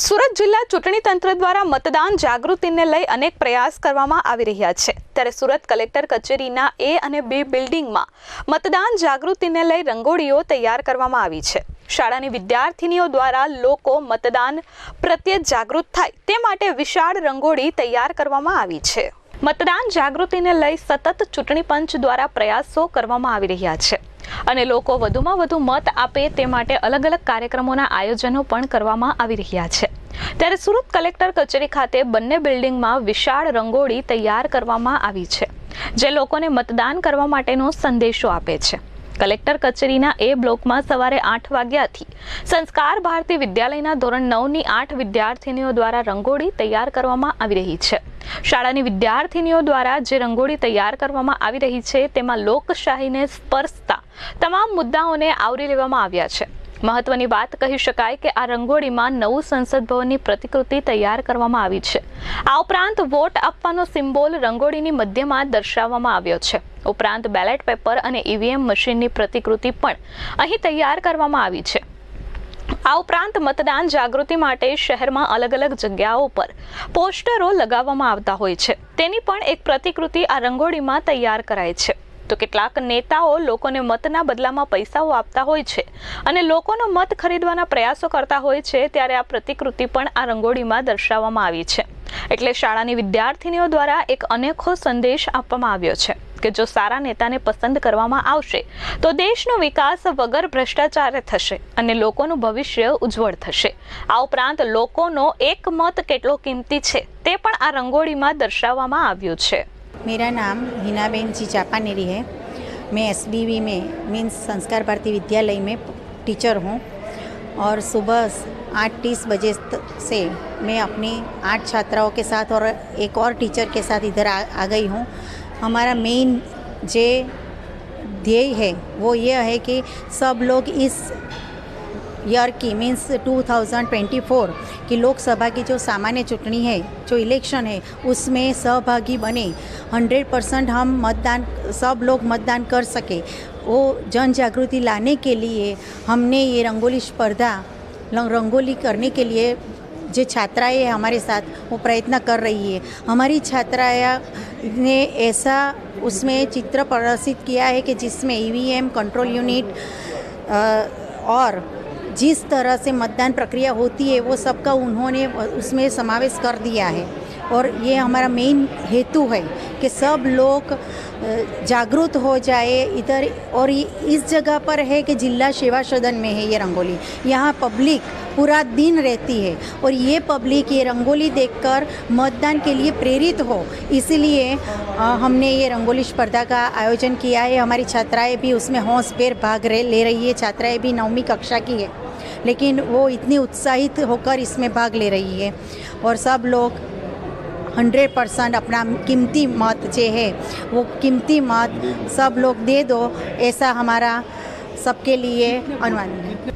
સુરત જિલ્લા ચૂંટણી તંત્ર દ્વારા મતદાન જાગૃતિને લઈ અનેક પ્રયાસ કરવામાં આવી રહ્યા છે. ત્યારે સુરત કલેક્ટર કચેરીના એ અને બી બિલ્ડિંગમાં મતદાન જાગૃતિને લઈ રંગોળીઓ તૈયાર કરવામાં આવી છે. શાળાની વિદ્યાર્થીનીઓ દ્વારા લોકો મતદાન પ્રત્યે જાગૃત થાય તે માટે વિશાળ રંગોળી તૈયાર કરવામાં આવી છે. મતદાન જાગૃતિને લઈ સતત ચૂંટણી પંચ દ્વારા પ્રયાસો કરવામાં આવી રહ્યા છે. અને લોકો વધુમાં વધુ મત આપે તે માટે અલગ અલગ કાર્યક્રમોના આયોજનો પણ કરવામાં આવી રહ્યા છે. ત્યારે સુરત કલેક્ટર કચેરી ખાતે બંને બિલ્ડિંગમાં વિશાળ રંગોળી તૈયાર કરવામાં આવી છે, જે લોકોને મતદાન કરવા માટેનો સંદેશો આપે છે. કલેક્ટર કચેરીના એ બ્લોકમાં સવારે આઠ વાગ્યાથી સંસ્કાર ભારતી વિદ્યાલયના ધોરણ નવની આઠ વિદ્યાર્થીનીઓ દ્વારા રંગોળી તૈયાર કરવામાં આવી રહી છે. શાળાની વિદ્યાર્થીનીઓ દ્વારા જે રંગોળી તૈયાર કરવામાં આવી રહી છે, તેમાં લોકશાહીને સ્પર્શતા તમામ મુદ્દાઓને આવરી લેવામાં આવ્યા છે. મહત્વની વાત કહી શકાય કે આ રંગોળીમાં નવું સંસદ ભવનની પ્રતિકૃતિ તૈયાર કરવામાં આવી છે. આ ઉપરાંત વોટ આપવાનો સિમ્બોલ રંગોળીની મધ્યમાં દર્શાવવામાં આવ્યો છે. ઉપરાંત બેલેટ પેપર અને ઈવીએમ મશીનની પ્રતિકૃતિ પણ અહીં તૈયાર કરવામાં આવી છે. આ ઉપરાંત મતદાન જાગૃતિ માટે શહેરમાં અલગ અલગ જગ્યાઓ પર પોસ્ટરો લગાવવામાં આવતા હોય છે. તેની પણ એક પ્રતિકૃતિ આ રંગોળીમાં તૈયાર કરાય છે. તો કેટલાક નેતાઓ લોકોને મતના બદલામાં પૈસાઓ આપતા હોય છે અને લોકોનો મત ખરીદવાના પ્રયાસો કરતા હોય છે ત્યારે આ પ્રતિકૃતિ પણ આ રંગોળીમાં દર્શાવવામાં આવી છે. એટલે શાળાની વિદ્યાર્થીનીઓ દ્વારા એક અનેખો સંદેશ આપવામાં આવ્યો છે. કે જો સારા નેતાને પસંદ કરવામાં આવશે તો દેશનો વિકાસ વગર ભ્રષ્ટાચારે થશે અને લોકોનું ભવિષ્ય ઉજ્જવળ થશે આ ઉપરાંત લોકોનો એક મત કેટલો કિંમતી છે તે પણ આ રંગોળીમાં દર્શાવવામાં આવ્યું છે मेरा नाम हिनाबेन जी चापानेरी है मैं एस में मीन्स संस्कार भारती विद्यालय में टीचर हूँ और सुबह आठ तीस बजे त- से मैं अपनी आठ छात्राओं के साथ और एक और टीचर के साथ इधर आ, आ गई हूँ हमारा मेन जे ध्येय है, वो ये है कि सब लोग इस ईयर की मीन्स 2024 की लोकसभा की जो सामान्य चुटनी है, जो इलेक्शन है, उसमें सहभागी बने। 100 परसेंट हम मतदान, सब लोग मतदान कर सके। वो जन जागृति लाने के लिए हमने ये रंगोली स्पर्धा, रंगोली करने के लिए जो छात्राएँ हमारे साथ, वो प्रयत्न कर रही है। हमारी छात्राएँ ने ऐसा उसमें चित्र प्रदर्शित किया है कि जिसमें ईवीएम कंट्रोल यूनिट और जिस तरह से मतदान प्रक्रिया होती है, वो सबका उन्होंने उसमें समावेश कर दिया है। और ये हमारा मेन हेतु है कि सब लोग जागरूक हो जाए इधर। और इस जगह पर है कि जिला सेवा सदन में है ये रंगोली। यहाँ पब्लिक पूरा दिन रहती है और ये पब्लिक, ये रंगोली देखकर मतदान के लिए प्रेरित हो। इसलिए हमने ये रंगोली स्पर्धा का आयोजन किया है। हमारी छात्राएँ भी उसमें हौसपेर भाग रहे, ले रही है। छात्राएँ भी नौवीं कक्षा की है। लेकिन वो इतनी उत्साहित होकर इसमें भाग ले रही है और सब लोग हंड्रेड परसेंट अपना कीमती मत जो है, वो कीमती मत सब लोग दे दो, ऐसा हमारा सबके लिए अनुमान है।